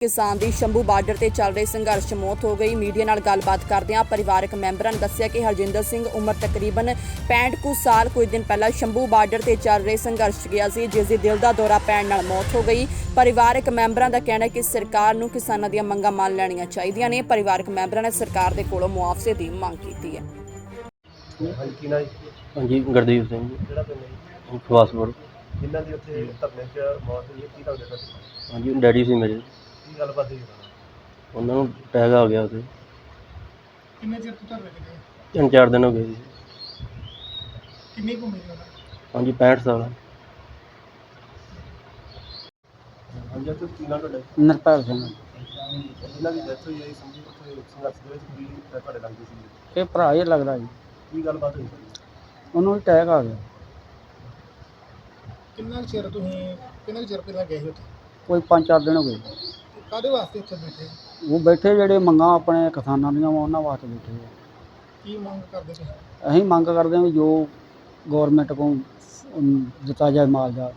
ਕਿਸਾਨ ਦੀ ਸ਼ੰਭੂ ਬਾਰਡਰ ਤੇ ਚੱਲ ਰਹੇ ਸੰਘਰਸ਼ 'ਚ ਮੌਤ ਹੋ ਗਈ। ਮੀਡੀਆ ਨਾਲ ਗੱਲਬਾਤ ਕਰਦਿਆਂ ਪਰਿਵਾਰਕ ਮੈਂਬਰਾਂ ਨੇ ਦੱਸਿਆ ਕਿ ਹਰਜਿੰਦਰ ਸਿੰਘ ਉਮਰ ਤਕਰੀਬਨ 65 ਕੁ ਸਾਲ ਕੁਝ ਦਿਨ ਪਹਿਲਾਂ ਸ਼ੰਭੂ ਬਾਰਡਰ ਤੇ ਚੱਲ ਰਹੇ ਸੰਘਰਸ਼ 'ਚ ਗਿਆ ਸੀ ਜਿਸ ਦੀ ਦਿਲ ਦਾ ਦੌਰਾ ਪੈਣ ਨਾਲ ਮੌਤ ਹੋ ਗਈ। ਪਰਿਵਾਰਕ ਮੈਂਬਰਾਂ ਦਾ ਕਹਿਣਾ ਹੈ ਕਿ ਸਰਕਾਰ ਨੂੰ ਕਿਸਾਨਾਂ ਦੀਆਂ ਮੰਗਾਂ ਮੰਨ ਲੈਣੀਆਂ ਚਾਹੀਦੀਆਂ ਨੇ। ਪਰਿਵਾਰਕ ਮੈਂਬਰਾਂ ਨੇ ਸਰਕਾਰ ਦੇ ਕੋਲੋਂ ਮੁਆਵਜ਼ੇ ਦੀ ਮੰਗ ਕੀਤੀ ਹੈ। ਹਾਂਜੀ ਕੀ ਨਾ ਜੀ ਹਾਂਜੀ ਗੁਰਦੀਪ ਸਿੰਘ। ਜੀ ਕਿਹੜਾ ਪਿੰਡ ਹੈ ਜੀ? ਖਵਾਸਪੁਰ ਜਿਨ੍ਹਾਂ ਦੀ ਉੱਥੇ ਧਰਨੇ 'ਚ ਮੌਤ ਹੋਈ ਹੈ ਕੀ ਲੱਗਦਾ ਤੁਹਾਨੂੰ ਹਾਂਜੀ ਡੈਡੀ ਸੀ ਮੇਰੇ। ਕੀ ਗੱਲਬਾਤ ਹੋਈ? ਉਹਨਾਂ ਨਾਲ? ਉਹਨਾਂ ਨੂੰ ਅਟੈਕ ਆ ਗਿਆ ਉਹਦੇ ਕਿੰਨੇ ਚਿਰ ਤੋਂ ਧਰਨੇ ਤੇ ਗਏ? ਤਿੰਨ ਚਾਰ ਦਿਨ ਹੋ ਗਏ ਜੀ। ਕਿੰਨੀ ਕੁ ਉਮਰ ਹੈ ਹਾਂਜੀ 65 ਸਾਲ ਹਾਂਜੀ ਤੇ ਕੀ ਨਾ ਤੁਹਾਡਾ? ਨਰਪਾਲ ਸਿੰਘ। ਜਿਨ੍ਹਾਂ ਦੀ ਡੈਥ ਹੋਈ ਹੈ ਸੰਜੀ ਉੱਥੇ ਸੰਘਰਸ਼ ਦੇ ਵਿੱਚ ਕੀ ਤੁਹਾਡੇ ਲੱਗਦੀ ਸੀ। ਇਹ ਭਰਾ ਹੀ ਲੱਗਦਾ ਜੀ। ਕੀ ਗੱਲਬਾਤ ਹੋਈ? ਸਾਰੀ? ਉਹਨੂੰ ਵੀ ਅਟੈਕ ਆ ਗਿਆ। ਕਿੰਨਾ ਕੁ ਚਿਰ ਤੁਸੀਂ ਕਿੰਨਾ ਕੁ ਚਿਰ ਪਹਿਲਾਂ ਗਏ ਸੀ ਉੱਥੇ? ਕੋਈ ਪੰਜ ਚਾਰ ਦਿਨ ਹੋ ਗਏ। ਤੇ ਕਾਹਦੇ ਵਾਸਤੇ ਉੱਥੇ ਬੈਠੇ ਉਹ ਬੈਠੇ ਜਿਹੜੇ ਮੰਗਾਂ ਆਪਣੇ ਕਿਸਾਨਾਂ ਦੀਆਂ ਵਾ ਉਹਨਾਂ ਵਾਸਤੇ ਬੈਠੇ ਆ। ਕੀ ਮੰਗ ਕਰਦੇ ਸੀ ਅਸੀਂ ਮੰਗ ਕਰਦੇ ਹਾਂ ਵੀ ਜੋ ਗਵਰਨਮੈਂਟ ਕੋਲ ਅਮ, ਦਿੱਤਾ ਜਾਏ ਮੁਆਵਜ਼ਾ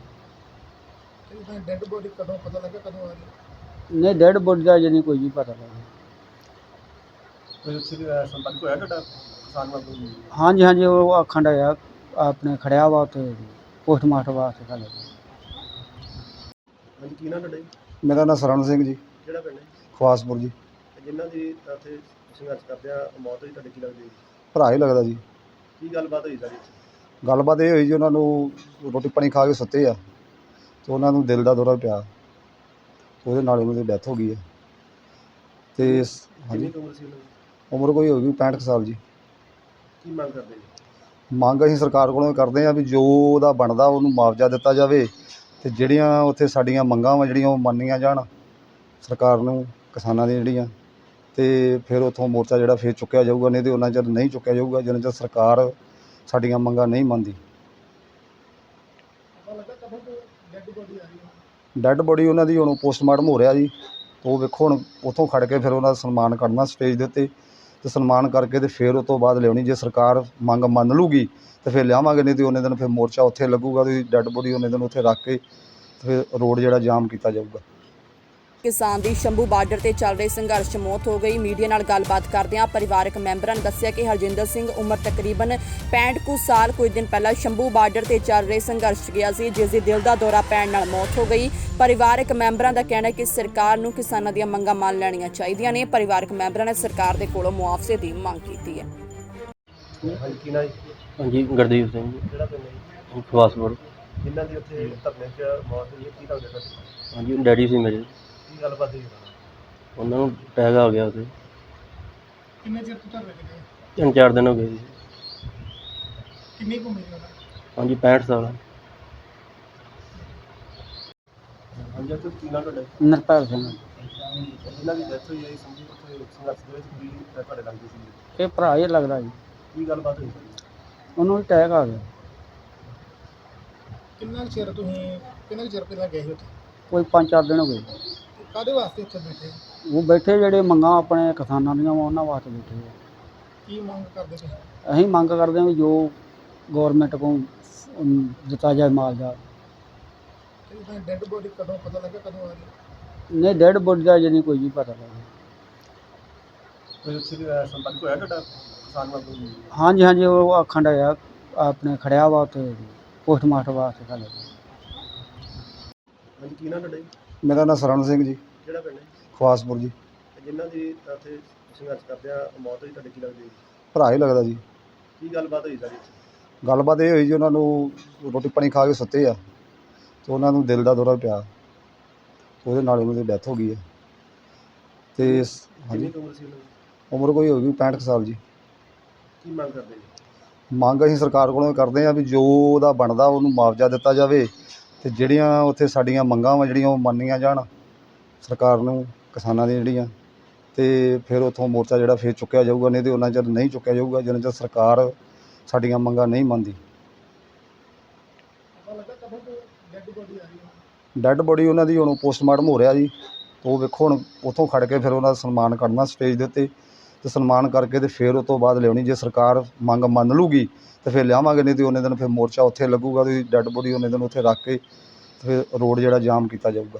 ਤੇ ਉਹਦਾ ਡੈੱਡ ਬੋਡੀ ਕਦੋਂ ਪਤਾ ਲੱਗਾ ਕਦੋਂ ਆ ਰਹੀ ਨਹੀਂ ਡੈਡ ਬੋਡੀ ਦਾ ਜੇ ਨਹੀਂ ਕੋਈ ਵੀ ਪਤਾ ਲੱਗਾ। ਕੋਈ ਉੱਥੇ ਵੀ, ਅਹ, ਸੰਪਰਕ ਹੋਇਆ ਤੁਹਾਡਾ ਕਿਸਾਨ ਨਾਲ ਕੋਈ ਹਾਂਜੀ ਹਾਂਜੀ ਉਹ ਆਖਣ ਡਿਆ ਆਪਣੇ ਖੜਿਆ ਵਾ ਉੱਥੇ ਪੋਸਟਮਾਰਟਮ ਵਾਸਤੇ ਖੜੇ ਹਾਂਜੀ ਕੀ ਨਾ ਤੁਹਾਡਾ? ਮੇਰਾ ਨਾਮ ਸਰਵਣ ਸਿੰਘ ਜੀ। ਕਿਹੜਾ ਪਿੰਡ ਹੈ? ਖਵਾਸਪੁਰ ਜੀ। ਤੇ ਜਿਨ੍ਹਾਂ ਦੀ ਉੱਥੇ ਸੰਘਰਸ਼ ਕਰਦਿਆਂ ਮੌਤ ਹੋਈ ਤੁਹਾਡੇ ਕੀ ਲੱਗਦੀ ਭਰਾ ਹੀ ਲੱਗਦਾ ਜੀ। ਕੀ ਗੱਲਬਾਤ ਹੋਈ ਸਾਰੀ ਗੱਲਬਾਤ ਇਹ ਹੋਈ ਜੀ ਉਹਨਾਂ ਨੂੰ ਰੋਟੀ ਪਾਣੀ ਖਾ ਕੇ ਸੁੱਤੇ ਆ ਤੇ ਉਹਨਾਂ ਨੂੰ ਦਿਲ ਦਾ ਦੌਰਾ ਪਿਆ। ਉਹਦੇ ਨਾਲ ਉਹਨਾਂ ਦੀ ਡੈਥ ਹੋ ਗਈ ਹੈ। ਤੇ ਸ- ਕਿੰਨੀ ਹਾਂਜੀ। ਕੁ ਉਮਰ ਸੀ ਉਹਨਾਂ ਦੀ? ਉਮਰ ਕੋਈ ਹੋ ਗਈ 65 ਕੁ ਸਾਲ ਜੀ। ਕੀ ਮੰਗ ਕਰਦੇ ਜੀ ਮੰਗ ਅਸੀਂ ਸਰਕਾਰ ਕੋਲੋਂ ਕਰਦੇ ਆ ਵੀ ਜੋ ਉਹਦਾ ਬਣਦਾ ਉਹਨੂੰ ਮੁਆਵਜ਼ਾ ਦਿੱਤਾ ਜਾਵੇ। ਤੇ ਜਿਹੜੀਆਂ ਉੱਥੇ ਸਾਡੀਆਂ ਮੰਗਾਂ ਵਾ ਜਿਹੜੀਆਂ ਉਹ ਮੰਨੀਆਂ ਜਾਣ ਸਰਕਾਰ ਨੂੰ ਕਿਸਾਨਾਂ ਦੀਆਂ ਜਿਹੜੀਆਂ ਤੇ ਫਿਰ ਉੱਥੋਂ ਮੋਰਚਾ ਜਿਹੜਾ ਫਿਰ ਚੁੱਕਿਆ ਜਾਊਗਾ ਨਹੀਂ ਤੇ ਉਹਨਾਂ ਚਿਰ ਨਹੀਂ ਚੁੱਕਿਆ ਜਾਊਗਾ ਜਿੰਨਾ ਚਿਰ ਸਰਕਾਰ ਸਾਡੀਆਂ ਮੰਗਾਂ ਨਹੀਂ ਮੰਨਦੀ। ਡੈੱਡ ਬੋਡੀ ਉਹਨਾਂ ਦੀ ਹੁਣ ਪੋਸਟਮਾਰਟਮ ਹੋ ਰਿਹਾ ਜੀ। ਉਹ ਵੇਖੋ ਹੁਣ ਉੱਥੋਂ ਖੜ ਕੇ ਫਿਰ ਉਹਨਾਂ ਦਾ ਸਨਮਾਨ ਕਰਨਾ ਸਟੇਜ ਦੇ ਉੱਤੇ। ਤੇ ਸਨਮਾਨ ਕਰਕੇ ਤੇ ਫਿਰ ਉਸ ਤੋਂ ਬਾਅਦ ਲਿਆਉਣੀ, ਜੇ ਸਰਕਾਰ ਮੰਗ ਮੰਨ ਲੂਗੀ ਤੇ ਫਿਰ ਲਿਆਵਾਂਗੇ, ਨਹੀਂ ਤੇ ਉਹਨੇ ਦਿਨ ਫਿਰ ਮੋਰਚਾ ਉੱਥੇ ਲੱਗੂਗਾ ਤੇ ਡੈੱਡ ਬੋਡੀ ਉਹਨੇ ਦਿਨ ਉੱਥੇ ਰੱਖ ਕੇ ਤੇ ਫਿਰ ਰੋਡ ਜਿਹੜਾ ਜਾਮ ਕੀਤਾ ਜਾਊਗਾ। ਕਿਸਾਨ ਦੀ ਸ਼ੰਭੂ ਬਾਰਡਰ ਤੇ ਚੱਲ ਰਹੇ ਸੰਘਰਸ਼ ਮੌਤ ਹੋ ਗਈ। ਮੀਡੀਆ ਨਾਲ ਗੱਲਬਾਤ ਕਰਦਿਆਂ ਪਰਿਵਾਰਕ ਮੈਂਬਰਾਂ ਨੇ ਦੱਸਿਆ ਕਿ ਹਰਜਿੰਦਰ ਸਿੰਘ ਉਮਰ ਤਕਰੀਬਨ 65 ਕੁ ਸਾਲ ਕੁਝ ਦਿਨ ਪਹਿਲਾਂ ਸ਼ੰਭੂ ਬਾਰਡਰ ਤੇ ਚੱਲ ਰਹੇ ਸੰਘਰਸ਼ ਗਿਆ ਸੀ ਜਿਸ ਦੀ ਦਿਲ ਦਾ ਦੌਰਾ ਪੈਣ ਨਾਲ ਮੌਤ ਹੋ ਗਈ। ਪਰਿਵਾਰਕ ਮੈਂਬਰਾਂ ਦਾ ਕਹਿਣਾ ਹੈ ਕਿ ਸਰਕਾਰ ਨੂੰ ਕਿਸਾਨਾਂ ਦੀਆਂ ਮੰਗਾਂ ਮੰਨ ਲੈਣੀਆਂ ਚਾਹੀਦੀਆਂ ਨੇ। ਪਰਿਵਾਰਕ ਮੈਂਬਰਾਂ ਨੇ ਸਰਕਾਰ ਦੇ ਕੋਲੋਂ ਮੁਆਵਜ਼ੇ ਦੀ ਮੰਗ ਕੀਤੀ ਹੈ। ਹਾਂਜੀ ਕੀ ਨਾ ਜੀ? ਹਾਂਜੀ ਗੁਰਦੀਪ ਸਿੰਘ। ਜੀ ਕਿਹੜਾ ਪਿੰਡ ਹੈ ਜੀ? ਖਵਾਸਪੁਰ ਜਿਨ੍ਹਾਂ ਦੀ ਉੱਥੇ ਧਰਨੇ 'ਚ ਮੌਤ ਹੋਈ ਹੈ ਕੀ ਲੱਗਦਾ ਹਾਂਜੀ ਡੈਡੀ ਸੀ ਮੇਰੇ। ਕੀ ਗੱਲਬਾਤ ਹੋਈ? ਉਹਨਾਂ ਨਾਲ? ਉਹਨਾਂ ਨੂੰ ਅਟੈਕ ਆ ਗਿਆ ਉਹਦੇ। ਕਿੰਨੇ ਚਿਰ ਤੋਂ ਧਰਨੇ ਤੇ ਗਏ? ਤਿੰਨ ਚਾਰ ਦਿਨ ਹੋ ਗਏ ਜੀ। ਕਿੰਨੀ ਕੁ ਉਮਰ ਹੈ ਹਾਂਜੀ 65 ਸਾਲ ਹਾਂਜੀ ਤੇ ਕੀ ਨਾ ਤੁਹਾਡਾ? ਜੀ? ਨਰਪਾਲ ਸਿੰਘ। ਜਿਨ੍ਹਾਂ ਦੀ ਡੈਥ ਹੋਈ ਹੈ ਸੰਜੀ ਉੱਥੇ ਸੰਘਰਸ਼ ਦੇ ਵਿੱਚ ਕੀ ਤੁਹਾਡੇ ਲੱਗਦੀ ਸੀ ਇਹ ਭਰਾ ਹੀ ਲੱਗਦਾ ਜੀ। ਕੀ ਗੱਲਬਾਤ ਹੋਈ? ਸਾਰੀ? ਉਹਨੂੰ ਵੀ ਅਟੈਕ ਆ ਗਿਆ। ਕਿੰਨਾ ਕੁ ਚਿਰ ਤੁਸੀਂ ਕਿੰਨਾ ਕੁ ਚਿਰ ਪਹਿਲਾਂ ਗਏ ਸੀ ਉੱਥੇ? ਕੋਈ ਪੰਜ ਚਾਰ ਦਿਨ ਹੋ ਗਏ। ਤੇ ਕਾਹਦੇ ਵਾਸਤੇ ਉੱਥੇ ਬੈਠੇ ਉਹ ਬੈਠੇ ਜਿਹੜੇ ਮੰਗਾਂ ਆਪਣੇ ਕਿਸਾਨਾਂ ਦੀਆਂ ਵਾ ਉਹਨਾਂ ਵਾਸਤੇ ਬੈਠੇ ਆ। ਕੀ ਮੰਗ ਕਰਦੇ ਸੀ ਅਸੀਂ ਮੰਗ ਕਰਦੇ ਹਾਂ ਵੀ ਜੋ ਗਵਰਨਮੈਂਟ ਕੋਲ ਅਮ, ਦਿੱਤਾ ਜਾਏ ਮੁਆਵਜ਼ਾ ਤੇ ਉਹਦਾ ਡੈੱਡ ਬੋਡੀ ਕਦੋਂ ਪਤਾ ਲੱਗਾ ਕਦੋਂ ਆ ਰਹੀ ਹੈ? ਨਹੀਂ ਡੈਡ ਬੋਡੀ ਦਾ ਜੇ ਨਹੀਂ ਕੋਈ ਵੀ ਪਤਾ ਲੱਗਾ। ਕੋਈ ਉੱਥੇ ਵੀ, ਅਹ, ਸੰਪਰਕ ਹੋਇਆ ਤੁਹਾਡਾ ਕਿਸਾਨ ਨਾਲ ਕੋਈ ਹਾਂਜੀ ਹਾਂਜੀ ਉਹ ਆਖਣ ਡਿਆ ਆਪਣੇ ਖੜਿਆ ਵਾ ਉੱਥੇ ਪੋਸਟਮਾਰਟਮ ਵਾਸਤੇ ਖੜੇ ਹਾਂਜੀ ਕੀ ਨਾ ਤੁਹਾਡਾ? ਮੇਰਾ ਨਾਮ ਸਰਵਣ ਸਿੰਘ ਜੀ। ਕਿਹੜਾ ਪਿੰਡ ਹੈ? ਜੀ? ਖਵਾਸਪੁਰ ਜੀ। ਤੇ ਜਿਨ੍ਹਾਂ ਦੀ ਉੱਥੇ ਸੰਘਰਸ਼ ਕਰਦਿਆਂ ਮੌਤ ਹੋਈ ਤੁਹਾਡੇ ਕੀ ਲੱਗਦੀ ਭਰਾ ਹੀ ਲੱਗਦਾ ਜੀ। ਕੀ ਗੱਲਬਾਤ ਹੋਈ ਸਾਰੀ ਗੱਲਬਾਤ ਇਹ ਹੋਈ ਜੀ ਉਹਨਾਂ ਨੂੰ ਰੋਟੀ ਪਾਣੀ ਖਾ ਕੇ ਸੁੱਤੇ ਆ ਤੇ ਉਹਨਾਂ ਨੂੰ ਦਿਲ ਦਾ ਦੌਰਾ ਪਿਆ। ਉਹਦੇ ਨਾਲ ਉਹਨਾਂ ਦੀ ਡੈਥ ਹੋ ਗਈ ਹੈ। ਤੇ ਸ- ਕਿੰਨੀ ਹਾਂਜੀ। ਕੁ ਉਮਰ ਸੀ ਉਹਨਾਂ ਦੀ? ਉਮਰ ਕੋਈ ਹੋ ਗਈ 65 ਕੁ ਸਾਲ ਜੀ। ਕੀ ਮੰਗ ਕਰਦੇ ਜੀ ਮੰਗ ਅਸੀਂ ਸਰਕਾਰ ਕੋਲੋਂ ਕਰਦੇ ਆ ਵੀ ਜੋ ਉਹਦਾ ਬਣਦਾ ਉਹਨੂੰ ਮੁਆਵਜ਼ਾ ਦਿੱਤਾ ਜਾਵੇ। ਤੇ ਜਿਹੜੀਆਂ ਉੱਥੇ ਸਾਡੀਆਂ ਮੰਗਾਂ ਵਾ, ਜਿਹੜੀਆਂ ਉਹ ਮੰਨੀਆਂ ਜਾਣ ਸਰਕਾਰ ਨੂੰ, ਕਿਸਾਨਾਂ ਦੀਆਂ ਜਿਹੜੀਆਂ, ਤੇ ਫਿਰ ਉੱਥੋਂ ਮੋਰਚਾ ਜਿਹੜਾ ਫਿਰ ਚੁੱਕਿਆ ਜਾਊਗਾ, ਨਹੀਂ ਤੇ ਉਹਨਾਂ ਚਿਰ ਨਹੀਂ ਚੁੱਕਿਆ ਜਾਊਗਾ ਜਿੰਨਾ ਚਿਰ ਸਰਕਾਰ ਸਾਡੀਆਂ ਮੰਗਾਂ ਨਹੀਂ ਮੰਨਦੀ। ਡੈੱਡ ਬੋਡੀ ਉਹਨਾਂ ਦੀ ਹੁਣ ਪੋਸਟਮਾਰਟਮ ਹੋ ਰਿਹਾ ਜੀ, ਉਹ ਵੇਖੋ ਹੁਣ, ਉੱਥੋਂ ਖੜ ਕੇ ਫਿਰ ਉਹਨਾਂ ਦਾ ਸਨਮਾਨ ਕਰਨਾ ਸਟੇਜ ਦੇ ਉੱਤੇ। ਤੇ ਸਨਮਾਨ ਕਰਕੇ ਤੇ ਫਿਰ ਉਸ ਤੋਂ ਬਾਅਦ ਲਿਆਉਣੀ, ਜੇ ਸਰਕਾਰ ਮੰਗ ਮੰਨ ਲੂਗੀ ਤੇ ਫਿਰ ਲਿਆਵਾਂਗੇ, ਨਹੀਂ ਤੇ ਉਹਨੇ ਦਿਨ ਫਿਰ ਮੋਰਚਾ ਉੱਥੇ ਲੱਗੂਗਾ ਤੇ ਡੈੱਡ ਬੋਡੀ ਉਹਨੇ ਦਿਨ ਉੱਥੇ ਰੱਖ ਕੇ ਤੇ ਫਿਰ ਰੋਡ ਜਿਹੜਾ ਜਾਮ ਕੀਤਾ ਜਾਊਗਾ।